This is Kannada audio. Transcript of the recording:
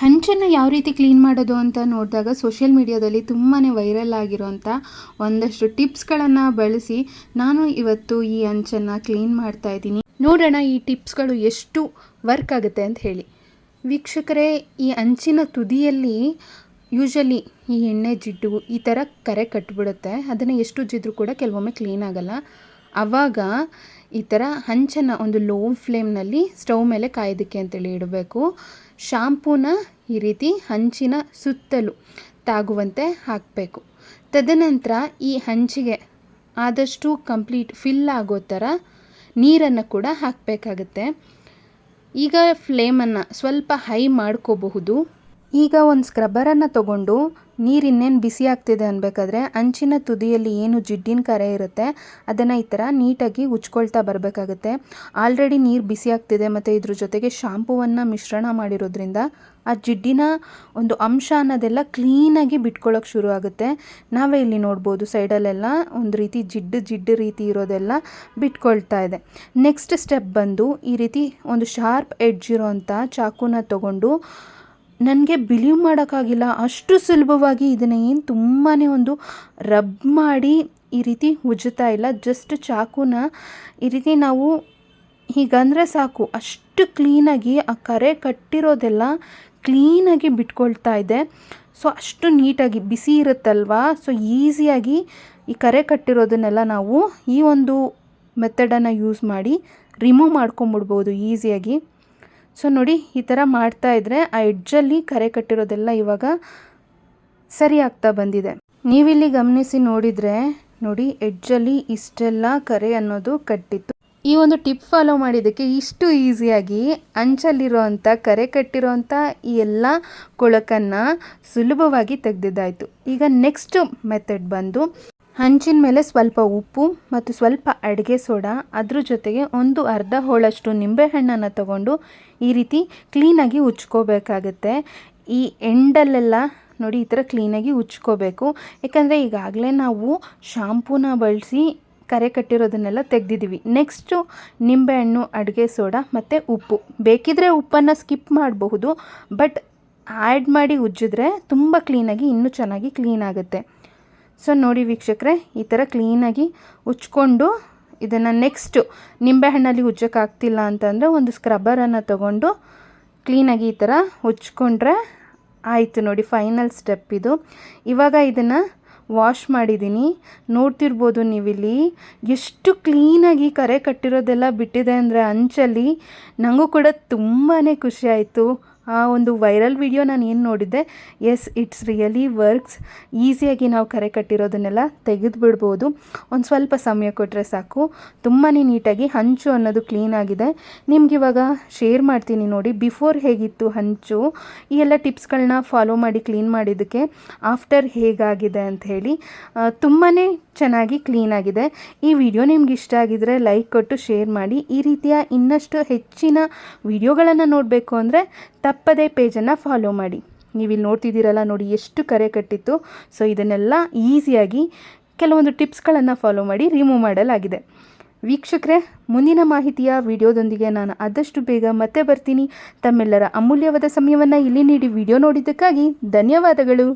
ಹಂಚನ್ನು ಯಾವ ರೀತಿ ಕ್ಲೀನ್ ಮಾಡೋದು ಅಂತ ನೋಡಿದಾಗ ಸೋಷಿಯಲ್ ಮೀಡಿಯಾದಲ್ಲಿ ತುಂಬಾ ವೈರಲ್ ಆಗಿರೋಂಥ ಒಂದಷ್ಟು ಟಿಪ್ಸ್ಗಳನ್ನು ಬಳಸಿ ನಾನು ಇವತ್ತು ಈ ಹಂಚನ್ನು ಕ್ಲೀನ್ ಮಾಡ್ತಾ ಇದ್ದೀನಿ. ನೋಡೋಣ ಈ ಟಿಪ್ಸ್ಗಳು ಎಷ್ಟು ವರ್ಕ್ ಆಗುತ್ತೆ ಅಂತ ಹೇಳಿ. ವೀಕ್ಷಕರೇ, ಈ ಅಂಚಿನ ತುದಿಯಲ್ಲಿ ಯೂಶಲಿ ಈ ಎಣ್ಣೆ ಜಿಡ್ಡು ಈ ಥರ ಕರೆ ಕಟ್ಬಿಡುತ್ತೆ. ಅದನ್ನು ಎಷ್ಟು ಜಿದ್ರು ಕೂಡ ಕೆಲವೊಮ್ಮೆ ಕ್ಲೀನ್ ಆಗಲ್ಲ. ಆವಾಗ ಈ ಥರ ಹಂಚನ್ನು ಒಂದು ಲೋ ಫ್ಲೇಮ್ನಲ್ಲಿ ಸ್ಟವ್ ಮೇಲೆ ಕಾಯೋದಕ್ಕೆ ಅಂತೇಳಿ ಇಡಬೇಕು. ಶಾಂಪೂನ ಈ ರೀತಿ ಹಂಚಿನ ಸುತ್ತಲೂ ತಾಗುವಂತೆ ಹಾಕಬೇಕು. ತದನಂತರ ಈ ಹಂಚಿಗೆ ಆದಷ್ಟು ಕಂಪ್ಲೀಟ್ ಫಿಲ್ ಆಗೋ ಥರ ನೀರನ್ನು ಕೂಡ ಹಾಕಬೇಕಾಗತ್ತೆ. ಈಗ ಫ್ಲೇಮನ್ನು ಸ್ವಲ್ಪ ಹೈ ಮಾಡ್ಕೋಬಹುದು. ಈಗ ಒಂದು ಸ್ಕ್ರಬ್ಬರನ್ನು ತಗೊಂಡು ನೀರು ಇನ್ನೇನು ಬಿಸಿ ಆಗ್ತಿದೆ ಅನ್ಬೇಕಾದ್ರೆ ಅಂಚಿನ ತುದಿಯಲ್ಲಿ ಏನು ಜಿಡ್ಡಿನ ಕರೆ ಇರುತ್ತೆ, ಅದನ್ನು ಈ ಥರ ನೀಟಾಗಿ ಉಚ್ಕೊಳ್ತಾ ಬರಬೇಕಾಗುತ್ತೆ. ಆಲ್ರೆಡಿ ನೀರು ಬಿಸಿ ಆಗ್ತಿದೆ ಮತ್ತು ಇದ್ರ ಜೊತೆಗೆ ಶಾಂಪೂವನ್ನು ಮಿಶ್ರಣ ಮಾಡಿರೋದ್ರಿಂದ ಆ ಜಿಡ್ಡಿನ ಒಂದು ಅಂಶ ಅನ್ನೋದೆಲ್ಲ ಕ್ಲೀನಾಗಿ ಬಿಟ್ಕೊಳ್ಳೋಕೆ ಶುರು ಆಗುತ್ತೆ. ನಾವೇ ಇಲ್ಲಿ ನೋಡ್ಬೋದು ಸೈಡಲ್ಲೆಲ್ಲ ಒಂದು ರೀತಿ ಜಿಡ್ಡು ಜಿಡ್ಡು ರೀತಿ ಇರೋದೆಲ್ಲ ಬಿಟ್ಕೊಳ್ತಾ ಇದೆ. ನೆಕ್ಸ್ಟ್ ಸ್ಟೆಪ್ ಬಂದು ಈ ರೀತಿ ಒಂದು ಶಾರ್ಪ್ ಎಡ್ಜ್ ಇರೋವಂಥ ಚಾಕುನ ತಗೊಂಡು ನನಗೆ ಬಿಲೀವ್ ಮಾಡೋಕ್ಕಾಗಿಲ್ಲ. ಅಷ್ಟು ಸುಲಭವಾಗಿ ಇದನ್ನು ಏನು ತುಂಬಾ ಒಂದು ರಬ್ ಮಾಡಿ ಈ ರೀತಿ ಉಜ್ಜುತ್ತಾ ಇಲ್ಲ. ಜಸ್ಟ್ ಚಾಕುನ ಈ ರೀತಿ ನಾವು ಹೀಗಂದರೆ ಸಾಕು. ಅಷ್ಟು ಕ್ಲೀನಾಗಿ ಆ ಕರೆ ಕಟ್ಟಿರೋದೆಲ್ಲ ಕ್ಲೀನಾಗಿ ಬಿಟ್ಕೊಳ್ತಾ ಇದೆ. ಸೊ, ಅಷ್ಟು ನೀಟಾಗಿ ಬಿಸಿ ಇರುತ್ತಲ್ವಾ? ಸೊ, ಈಸಿಯಾಗಿ ಈ ಕರೆ ಕಟ್ಟಿರೋದನ್ನೆಲ್ಲ ನಾವು ಈ ಒಂದು ಮೆಥಡನ್ನು ಯೂಸ್ ಮಾಡಿ ರಿಮೂವ್ ಮಾಡ್ಕೊಂಬಿಡ್ಬೋದು ಈಸಿಯಾಗಿ. ಸೊ ನೋಡಿ, ಈ ಥರ ಮಾಡ್ತಾ ಇದ್ದರೆ ಆ ಎಡ್ಜಲ್ಲಿ ಕರೆ ಕಟ್ಟಿರೋದೆಲ್ಲ ಇವಾಗ ಸರಿ ಆಗ್ತಾ ಬಂದಿದೆ. ನೀವಿಲ್ಲಿ ಗಮನಿಸಿ ನೋಡಿದರೆ, ನೋಡಿ, ಎಡ್ಜಲ್ಲಿ ಇಷ್ಟೆಲ್ಲ ಕರೆ ಅನ್ನೋದು ಕಟ್ಟಿತ್ತು. ಈ ಒಂದು ಟಿಪ್ ಫಾಲೋ ಮಾಡಿದ್ದಕ್ಕೆ ಇಷ್ಟು ಈಸಿಯಾಗಿ ಅಂಚಲ್ಲಿರೋವಂಥ ಕರೆ ಕಟ್ಟಿರೋವಂಥ ಈ ಎಲ್ಲ ಕೊಳಕನ್ನು ಸುಲಭವಾಗಿ ತೆಗೆದಿದ್ದಾಯಿತು. ಈಗ ನೆಕ್ಸ್ಟ್ ಮೆಥಡ್ ಬಂದು ಹಂಚಿನ ಮೇಲೆ ಸ್ವಲ್ಪ ಉಪ್ಪು ಮತ್ತು ಸ್ವಲ್ಪ ಅಡುಗೆ ಸೋಡಾ, ಅದ್ರ ಜೊತೆಗೆ ಒಂದು ಅರ್ಧ ಹೋಳಷ್ಟು ನಿಂಬೆಹಣ್ಣನ್ನು ತಗೊಂಡು ಈ ರೀತಿ ಕ್ಲೀನಾಗಿ ಉಚ್ಕೋಬೇಕಾಗತ್ತೆ ಈ ಎಂಡಲ್ಲೆಲ್ಲ ನೋಡಿ ಈ ಥರ ಕ್ಲೀನಾಗಿ ಉಚ್ಕೋಬೇಕು ಯಾಕಂದರೆ ಈಗಾಗಲೇ ನಾವು ಶಾಂಪೂನ ಬಳಸಿ ಕರೆ ಕಟ್ಟಿರೋದನ್ನೆಲ್ಲ ತೆಗೆದಿದ್ದೀವಿ. ನೆಕ್ಸ್ಟು ನಿಂಬೆಹಣ್ಣು ಅಡುಗೆ ಸೋಡಾ ಮತ್ತು ಉಪ್ಪು. ಬೇಕಿದ್ರೆ ಉಪ್ಪನ್ನು ಸ್ಕಿಪ್ ಮಾಡಬಹುದು ಬಟ್ ಆ್ಯಡ್ ಮಾಡಿ ಉಜ್ಜಿದ್ರೆ ತುಂಬ ಕ್ಲೀನಾಗಿ ಇನ್ನೂ ಚೆನ್ನಾಗಿ ಕ್ಲೀನ್ ಆಗುತ್ತೆ. ಸೊ ನೋಡಿ ವೀಕ್ಷಕರೇ, ಈ ಥರ ಕ್ಲೀನಾಗಿ ಉಚ್ಕೊಂಡು ಇದನ್ನು ನೆಕ್ಸ್ಟು ನಿಂಬೆಹಣ್ಣಲ್ಲಿ ಉಜ್ಜೋಕ್ಕಾಗ್ತಿಲ್ಲ ಅಂತಂದರೆ ಒಂದು ಸ್ಕ್ರಬ್ಬರನ್ನು ತಗೊಂಡು ಕ್ಲೀನಾಗಿ ಈ ಥರ ಉಚ್ಕೊಂಡ್ರೆ ಆಯಿತು ನೋಡಿ ಫೈನಲ್ ಸ್ಟೆಪ್ ಇದು. ಇವಾಗ ಇದನ್ನು ವಾಶ್ ಮಾಡಿದ್ದೀನಿ ನೋಡ್ತಿರ್ಬೋದು ನೀವಿಲ್ಲಿ ಎಷ್ಟು ಕ್ಲೀನಾಗಿ ಕರೆ ಕಟ್ಟಿರೋದೆಲ್ಲ ಬಿಟ್ಟಿದೆ ಅಂದರೆ ಅಂಚಲ್ಲಿ ನನಗೂ ಕೂಡ ತುಂಬಾ ಖುಷಿ ಆಯಿತು. ಆ ಒಂದು ವೈರಲ್ ವಿಡಿಯೋ ನಾನು ಏನು ನೋಡಿದ್ದೆ? ಎಸ್ ಇಟ್ಸ್ ರಿಯಲಿ ವರ್ಕ್ಸ್ ಈಸಿಯಾಗಿ ನಾವು ಕರೆ ಕಟ್ಟಿರೋದನ್ನೆಲ್ಲ ತೆಗೆದು ಬಿಡ್ಬೋದು ಒಂದು ಸ್ವಲ್ಪ ಸಮಯ ಕೊಟ್ಟರೆ ಸಾಕು. ತುಂಬಾ ನೀಟಾಗಿ ಹಂಚು ಅನ್ನೋದು ಕ್ಲೀನ್ ಆಗಿದೆ. ನಿಮ್ಗೆ ಇವಾಗ ಶೇರ್ ಮಾಡ್ತೀನಿ ನೋಡಿ. ಬಿಫೋರ್ ಹೇಗಿತ್ತು ಹಂಚು? ಈ ಎಲ್ಲ ಟಿಪ್ಸ್ಗಳನ್ನ ಫಾಲೋ ಮಾಡಿ ಕ್ಲೀನ್ ಮಾಡಿದ್ದಕ್ಕೆ ಆಫ್ಟರ್ ಹೇಗಾಗಿದೆ ಅಂತ ಹೇಳಿ. ತುಂಬಾ ಚೆನ್ನಾಗಿ ಕ್ಲೀನ್ ಆಗಿದೆ. ಈ ವಿಡಿಯೋ ನಿಮ್ಗೆ ಇಷ್ಟ ಆಗಿದ್ರೆ ಲೈಕ್ ಕೊಟ್ಟು ಶೇರ್ ಮಾಡಿ. ಈ ರೀತಿಯ ಇನ್ನಷ್ಟು ಹೆಚ್ಚಿನ ವಿಡಿಯೋಗಳನ್ನು ನೋಡಬೇಕು ಅಂದರೆ ತಪ್ಪದೇ ಪೇಜನ್ನು ಫಾಲೋ ಮಾಡಿ. ನೀವಿಲ್ಲಿ ನೋಡ್ತಿದ್ದೀರಲ್ಲ ನೋಡಿ ಎಷ್ಟು ಕರೆ ಕಟ್ಟಿತ್ತು. ಸೊ ಇದನ್ನೆಲ್ಲ ಈಸಿಯಾಗಿ ಕೆಲವೊಂದು ಟಿಪ್ಸ್ಗಳನ್ನು ಫಾಲೋ ಮಾಡಿ ರಿಮೂವ್ ಮಾಡಲಾಗಿದೆ. ವೀಕ್ಷಕರೇ, ಮುಂದಿನ ಮಾಹಿತಿಯ ವಿಡಿಯೋದೊಂದಿಗೆ ನಾನು ಆದಷ್ಟು ಬೇಗ ಮತ್ತೆ ಬರ್ತೀನಿ. ತಮ್ಮೆಲ್ಲರ ಅಮೂಲ್ಯವಾದ ಸಮಯವನ್ನು ಇಲ್ಲಿ ನೀಡಿ ವಿಡಿಯೋ ನೋಡಿದ್ದಕ್ಕಾಗಿ ಧನ್ಯವಾದಗಳು.